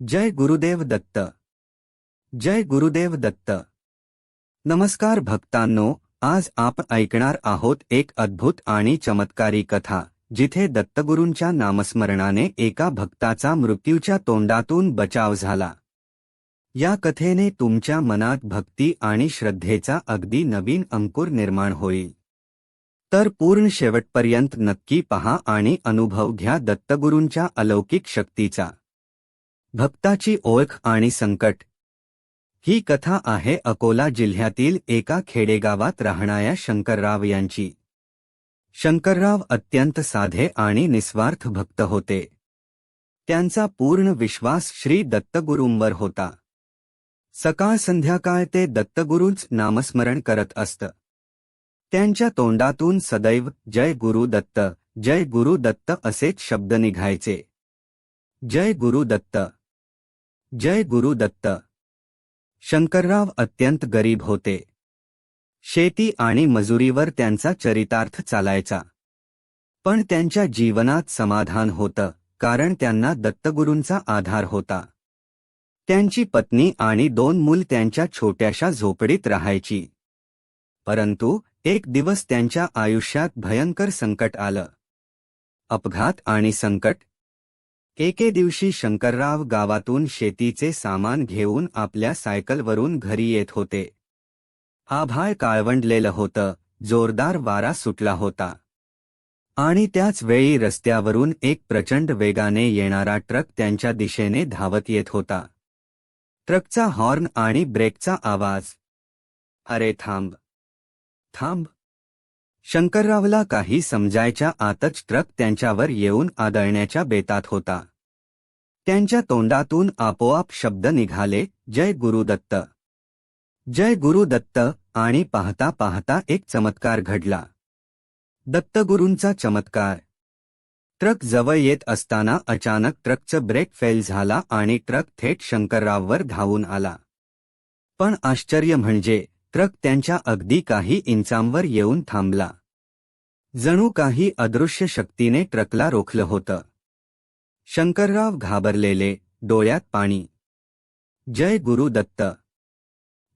जय गुरुदेव दत्त. जय गुरुदेव दत्त. नमस्कार भक्तांनो आज आपण ऐकणार आहोत एक अद्भुत आणि चमत्कारी कथा जिथे दत्तगुरूंच्या नामस्मरणाने एका भक्ताचा मृत्यूच्या तोंडातून बचाव झाला. या कथेने तुमच्या मनात भक्ती आणि श्रद्धेचा अगदी नवीन अंकुर निर्माण होईल. तर पूर्ण शेवटपर्यंत नक्की पहा आणि अनुभव घ्या दत्तगुरूंच्या अलौकिक शक्तीचा. भक्ताची ओळख आणि संकट. ही कथा आहे अकोला जिल्ह्यातील एका खेडेगावात राहणाऱ्या शंकरराव यांची. शंकरराव अत्यंत साधे आणि निस्वार्थ भक्त होते. त्यांचा पूर्ण विश्वास श्री दत्तगुरूंवर होता. सकाळ संध्याकाळ ते दत्तगुरूंच नामस्मरण करत असत. त्यांच्या तोंडातून सदैव जय गुरु दत्त जय गुरु दत्त असेच शब्द निघायचे. जय गुरु दत्त. जय गुरु दत्त. शंकरराव अत्यंत गरीब होते. शेती आणि मजुरीवर त्यांचा चरितार्थ चालायचा. पण त्यांच्या जीवनात समाधान होतं कारण त्यांना दत्तगुरूंचा आधार होता. त्यांची पत्नी आणि दोन मूल त्यांच्या छोट्याशा झोपडीत राहायची. परंतु एक दिवस त्यांच्या आयुष्यात भयंकर संकट आलं. अपघात आणि संकट एके दिवशी शंकरराव गावातून शेतीचे सामान घेऊन आपल्या सायकलवरून घरी येत होते. आभाळ काळवंडलेलं होतं जोरदार वारा सुटला होता. आणि त्याच वेळी रस्त्यावरून एक प्रचंड वेगाने येणारा ट्रक त्यांच्या दिशेने धावत येत होता. ट्रकचा हॉर्न आणि ब्रेकचा आवाज. अरे थांब. थांब. शंकररावला काही समजायच्या आतच ट्रक त्यांच्यावर येऊन आदळण्याच्या बेतात होता. त्यांच्या तोंडातून आपोआप शब्द निघाले जय गुरुदत्त. जय गुरुदत्त आणि पाहता पाहता एक चमत्कार घडला. दत्तगुरूंचा चमत्कार. ट्रक जवळ येत असताना अचानक ट्रकचं ब्रेक फेल झाला आणि ट्रक थेट शंकरराववर धावून आला. पण आश्चर्य म्हणजे ट्रक त्यांच्या अगदी काही इंचांवर येऊन थांबला. जणू काही अदृश्य शक्तीने ट्रकला रोखलं होतं. शंकरराव घाबरलेले डोळ्यात पाणी. जय गुरु दत्त.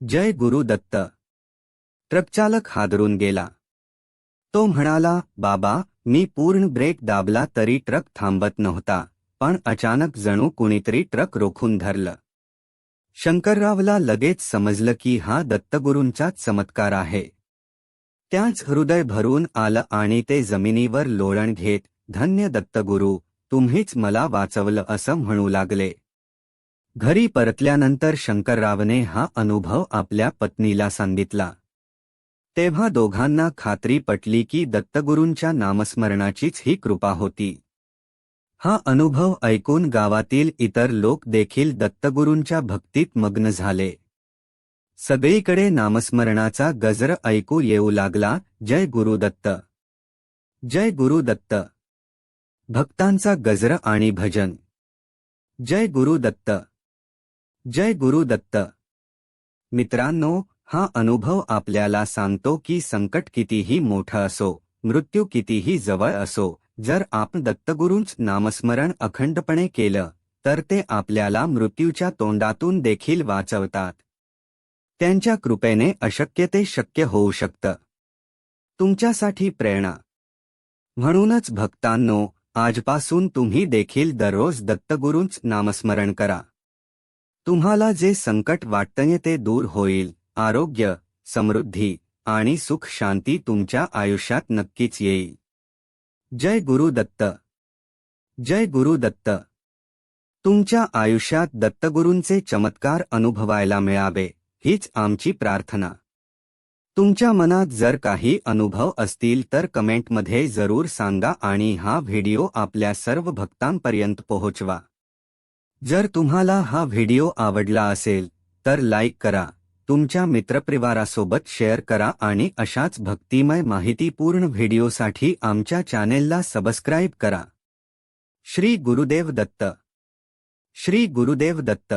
जय गुरु दत्त. ट्रकचालक हादरून गेला. तो म्हणाला बाबा मी पूर्ण ब्रेक दाबला तरी ट्रक थांबत नव्हता पण अचानक जणू कुणीतरी ट्रक रोखून धरलं. शंकररावला लगेच समजलं की हा दत्तगुरूंचाच चमत्कार आहे. त्याच हृदय भरून आलं आणि ते जमिनीवर लोळण घेत धन्य दत्तगुरू तुम्हीच मला वाचवलं असं म्हणू लागले. घरी परतल्यानंतर शंकररावने हा अनुभव आपल्या पत्नीला सांगितला. तेव्हा दोघांना खात्री पटली की दत्तगुरूंच्या नामस्मरणाचीच ही कृपा होती. हा अनुभव ऐकून गावातील इतर लोक देखील दत्तगुरूंच्या भक्तीत मग्न झाले. सगळीकडे नामस्मरणाचा गजर ऐकू येऊ लागला जय गुरुदत्त जय गुरुदत्त भक्तांचा गजर आणि भजन. जय गुरुदत्त जय गुरुदत्त मित्रांनो हा अनुभव आपल्याला सांगतो की संकट कितीही मोठं असो मृत्यू कितीही जवळ असो जर आपण दत्तगुरूंच नामस्मरण अखंडपणे केलं तर ते आपल्याला मृत्यूच्या तोंडातून देखील वाचवतात. त्यांच्या कृपेने अशक्य ते शक्य होऊ शकतं. तुमच्यासाठी प्रेरणा. म्हणूनच भक्तांनो आजपासून तुम्ही देखील दररोज दत्तगुरूंच नामस्मरण करा. तुम्हाला जे संकट वाटतंय ते दूर होईल आरोग्य समृद्धी आणि सुख शांती तुमच्या आयुष्यात नक्कीच येईल. जय गुरु दत्त. जय गुरु दत्त. तुमच्या आयुष्यात दत्तगुरूंचे चमत्कार अनुभवायला मिळावे हीच आमची प्रार्थना. तुमच्या मनात जर काही अनुभव असतील तर कमेंटमध्ये जरूर सांगा आणि हा व्हिडिओ आपल्या सर्व भक्तांपर्यंत पोहोचवा. जर तुम्हाला हा व्हिडिओ आवडला असेल तर लाईक करा. तुमच्या मित्रपरिवारासोबत शेअर करा आणि अशाच भक्तिमय माहितीपूर्ण व्हिडिओसाठी आमच्या चॅनेलला सबस्क्राईब करा. श्री गुरुदेव दत्त. श्री गुरुदेव दत्त.